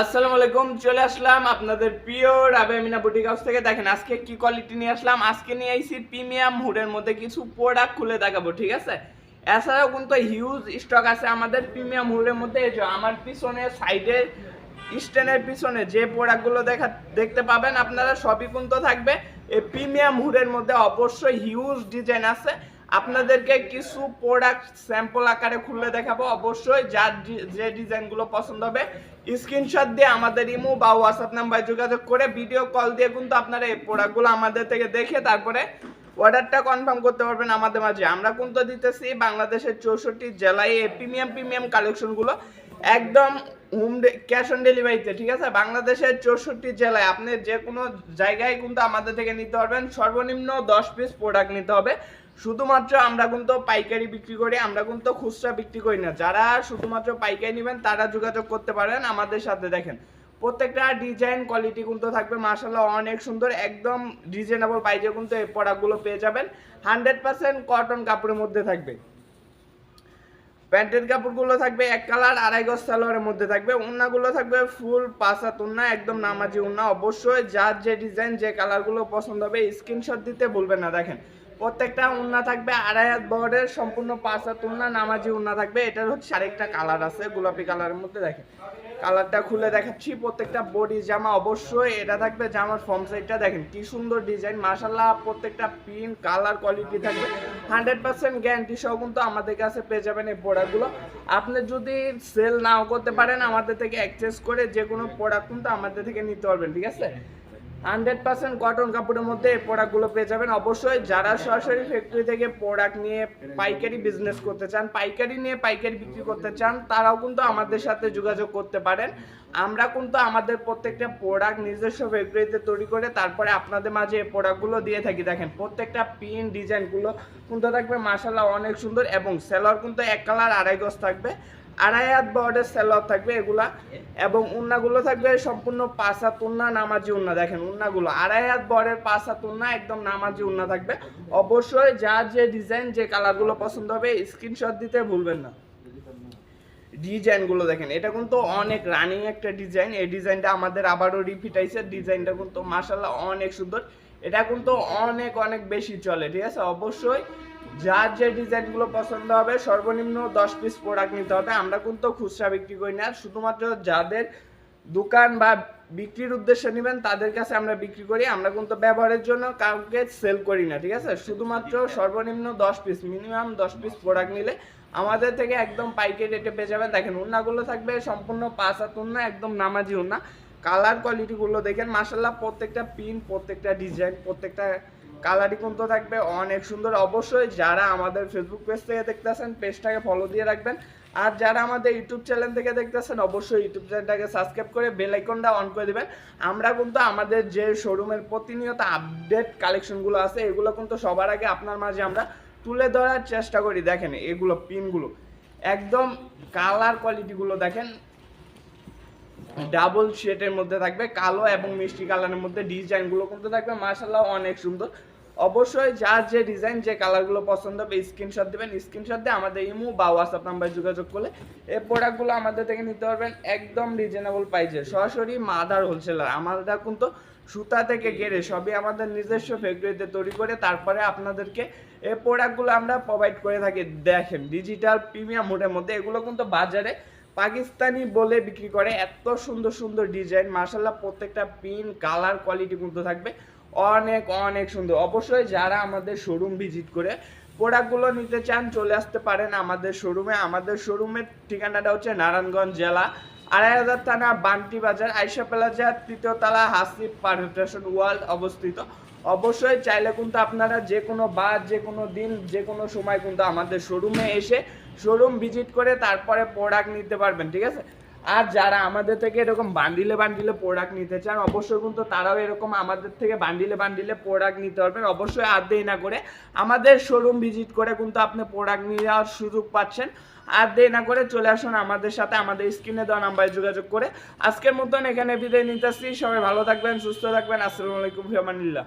আসসালামু আলাইকুম, চলে আসলাম আপনাদের প্রিয় রাবে মিনা বুটিক হাউস থেকে। দেখেন, আজকে কি কোয়ালিটি নিয়ে আসলাম? আজকে নিয়ে আইছি প্রিমিয়াম হুডের মধ্যে কিছু প্রোডাক্ট খুলে দেখাবো, ঠিক আছে? এছাড়াও কিন্তু হিউজ স্টক আছে আমাদের প্রিমিয়াম হুডের মধ্যে। আমার পিছনে সাইডে স্ট্যান্ডের পিছনে যে প্রোডাক্টগুলো দেখা, দেখতে পাবেন আপনারা, সবই কিন্তু থাকবে। এই প্রিমিয়াম হুডের মধ্যে অবশ্যই হিউজ ডিজাইন আছে। আপনাদেরকে কিছু প্রোডাক্ট স্যাম্পল আকারে খুলে দেখাবো। অবশ্যই যার যে ডিজাইনগুলো পছন্দ হবে স্ক্রিনশট দিয়ে আমাদের ইমো বা হোয়াটসঅ্যাপ নাম্বারে যোগাযোগ করে ভিডিও কল দিয়ে কিন্তু আপনারা এই প্রোডাক্টগুলো আমাদের থেকে দেখে তারপরে অর্ডারটা কনফার্ম করতে পারবেন আমাদের মাঝে। আমরা কিন্তু দিতেছি বাংলাদেশের চৌষট্টি জেলায় এই প্রিমিয়াম প্রিমিয়াম কালেকশনগুলো একদম হোম ক্যাশ অন ডেলিভারিতে ঠিক আছে? বাংলাদেশের চৌষট্টি জেলায় আপনি যে কোনো জায়গায় কিন্তু আমাদের থেকে নিতে পারবেন। সর্বনিম্ন দশ পিস প্রোডাক্ট নিতে হবে। শুধুমাত্র আমরা কিন্তু পাইকারি বিক্রি করি, আমরা কিন্তু খুচরা বিক্রি করি না। যারা শুধুমাত্র পাইকারি নেবেন, তারা যোগাযোগ করতে পারেন আমাদের সাথে দেখেন। প্রত্যেকটা ডিজাইন কোয়ালিটি কিন্তু থাকবে মার্শাল্লাহ অনেক সুন্দর, একদম রিজনেবল প্রাইজে কিন্তু এই প্রোডাক্টগুলো পেয়ে যাবেন। হান্ড্রেড পার্সেন্ট কটন কাপড়ের মধ্যে থাকবে। প্যান্টের কাপড়গুলো থাকবে এক কালার, আড়াই গজ সালোয়ারের মধ্যে থাকবে। উন্নাগুলো থাকবে ফুল পাসাত উন্না, একদম নামাজি উন্না। অবশ্যই যার যে ডিজাইন যে কালারগুলো পছন্দ হবে স্ক্রিনশট দিতে ভুলবেন না, দেখেন। প্রত্যেকটা উন্না থাকবে আড়াই হাত বহরের সম্পূর্ণ পাসাত উন্না, নামাজি উন্না থাকবে। এটার হচ্ছে আরেকটা কালার আছে, গোলাপি কালারের মধ্যে দেখেন। কালারটা খুলে দেখাচ্ছি, প্রত্যেকটা বডি জামা অবশ্যই এটা থাকবে জামার ফর্ম সাইডটা দেখেন, কি সুন্দর ডিজাইন মাশাল্লাহ প্রত্যেকটা প্রিন্ট কালার কোয়ালিটি থাকবে। হান্ড্রেড পার্সেন্ট গ্যারান্টি সহ কিন্তু আমাদের কাছে পেয়ে যাবেন এই প্রোডাক্টগুলো আপনি যদি সেল নাও করতে পারেন, আমাদের থেকে অ্যাক্সেস করে যে কোনো প্রোডাক্ট কিন্তু আমাদের থেকে নিতে পারবেন, ঠিক আছে? হান্ড্রেড পার্সেন্ট কটন কাপড়ের মধ্যে এই প্রোডাক্টগুলো পেয়ে যাবেন। অবশ্যই যারা সরাসরি ফ্যাক্টরি থেকে প্রোডাক্ট নিয়ে পাইকারি বিজনেস করতে চান, পাইকারি নিয়ে পাইকারি বিক্রি করতে চান, তারাও কিন্তু আমাদের সাথে যোগাযোগ করতে পারেন। আমরা কিন্তু আমাদের প্রত্যেকটা প্রোডাক্ট নিজস্ব ফ্যাক্টরিতে তৈরি করে তারপরে আপনাদের মাঝে এই প্রোডাক্টগুলো দিয়ে থাকি। দেখেন, প্রত্যেকটা পিন ডিজাইনগুলো কিন্তু থাকবে মাসাল্লাহ অনেক সুন্দর এবং সেলর কিন্তু এক কালার আড়াই গজ থাকবে। আড়াই হাত বর্ডের সেলর থাকবে এগুলা এবং উন্নাগুলো থাকবে সম্পূর্ণ পাঁচ হাত উন্না নামাজি উন্না। দেখেন উন্নাগুলো, আড়াই হাত বর্ডের পাঁচ হাত উন্না, একদম নামাজি উন্না থাকবে। অবশ্যই যার যে ডিজাইন যে কালারগুলো পছন্দ হবে স্ক্রিনশট দিতে ভুলবেন না। ডিজাইনগুলো দেখেন, এটা কিন্তু অনেক রানিং একটা ডিজাইন এই ডিজাইনটা আমাদের আবারও রিপিট আইছে। ডিজাইনটা কিন্তু মাসাল্লাহ অনেক সুন্দর। এটা কিন্তু অনেক অনেক বেশি চলে, ঠিক আছে? অবশ্যই যার যে ডিজাইনগুলো পছন্দ হবে সর্বনিম্ন দশ পিস প্রোডাক্ট নিতে হবে। আমরা কিন্তু খুচরা বিক্রি করি না। শুধুমাত্র যাদের দোকান বা বিক্রির উদ্দেশ্যে নেবেন, তাদের কাছে আমরা বিক্রি করি। আমরা কিন্তু ব্যবহারের জন্য কাউকে সেল করি না, ঠিক আছে? শুধুমাত্র সর্বনিম্ন দশ পিস মিনিমাম দশ পিস প্রোডাক্ট নিলে আমাদের থেকে একদম পাইকারি রেটে পেয়ে যাবেন। দেখেন, উন্নাগুলো থাকবে সম্পূর্ণ পাঁচ হাত উন্না, একদম নামাজি উন্না। কালার কোয়ালিটিগুলো দেখেন মাসাল্লাহ প্রত্যেকটা পিন প্রত্যেকটা ডিজাইন প্রত্যেকটা কালারই কিন্তু থাকবে, অনেক সুন্দর। অবশ্যই যারা আমাদের ফেসবুক পেজ থেকে দেখতেছেন পেজটাকে ফলো দিয়ে রাখবেন। আর যারা আমাদের ইউটিউব চ্যানেল থেকে দেখতেছেন অবশ্যই ইউটিউব চ্যানেলটাকে সাবস্ক্রাইব করে বেল আইকনটা অন করে দিবেন। আমরা কিন্তু আমাদের যে শোরুমের প্রতিনিয়ত আপডেট কালেকশনগুলো আছে, এগুলো কিন্তু সবার আগে আপনার মাঝে আমরা তুলে ধরার চেষ্টা করি। দেখেন এগুলো পিনগুলো একদম কালার কোয়ালিটিগুলো দেখেন। ডাবল শেডের মধ্যে থাকবে, কালো এবং মিষ্টি কালারের মধ্যে ডিজাইনগুলো কিন্তু থাকবে। মার্শাল্লাহ অনেক সুন্দর। অবশ্যই যার যে ডিজাইন যে কালারগুলো পছন্দ হবে স্ক্রিনশট দেবেন। স্ক্রিনশট দিয়ে আমাদের ইমো বা হোয়াটসঅ্যাপ নাম্বারে যোগাযোগ করলে এই প্রোডাক্টগুলো আমাদের থেকে নিতে পারবেন একদম রিজনেবল প্রাইসে সরাসরি মাদার হোলসেলার আমাদের কিন্তু সুতা থেকে গেড়ে সবই আমাদের নিজস্ব ফ্যাক্টরিতে তৈরি করে তারপরে আপনাদেরকে এই প্রোডাক্টগুলো আমরা প্রোভাইড করে থাকি। দেখেন ডিজিটাল প্রিমিয়াম মোডের মধ্যে এগুলো কিন্তু বাজারে পাকিস্তানি বলে বিক্রি করে। এত সুন্দর সুন্দর ডিজাইন মার্শাল্লাহ প্রত্যেকটা পিন কালার কোয়ালিটি কিন্তু থাকবে। অনেক অনেক সুন্দর। অবশ্যই যারা আমাদের শোরুম ভিজিট করে প্রোডাক্টগুলো নিতে চান, চলে আসতে পারেন আমাদের শোরুমে আমাদের শোরুমের ঠিকানাটা হচ্ছে নারায়ণগঞ্জ জেলা আড়াই হাজার থানা, বান্টি বাজার আইসা প্লাজা, তৃতীয় তলা, হাসিব পারফেকশন ওয়ার্ল্ড অবস্থিত। অবশ্যই চাইলে কিন্তু আপনারা যে কোনো বার যে কোনো দিন, যে কোনো সময় কিন্তু আমাদের শোরুমে এসে শোরুম ভিজিট করে তারপরে প্রোডাক্ট নিতে পারবেন, ঠিক আছে? আর যারা আমাদের থেকে এরকম বান্ডিলে বান্ডিলে প্রোডাক্ট নিতে চান, অবশ্যই কিন্তু তারাও এরকম আমাদের থেকে বান্ডিলে বান্ডিলে প্রোডাক্ট নিতে পারবেন। অবশ্যই আর দেরি না করে আমাদের শোরুম ভিজিট করে কিন্তু আপনি প্রোডাক্ট নেওয়ার সুযোগ পাচ্ছেন। আর দেরি না করে চলে আসুন আমাদের সাথে, আমাদের স্ক্রিনে দেওয়া নাম্বারে যোগাযোগ করে। আজকের মতন এখানে বিদায় নিতেছি। সবাই ভালো থাকবেন, সুস্থ থাকবেন। আসসালামু আলাইকুম ফিয়ামানিল্লাহ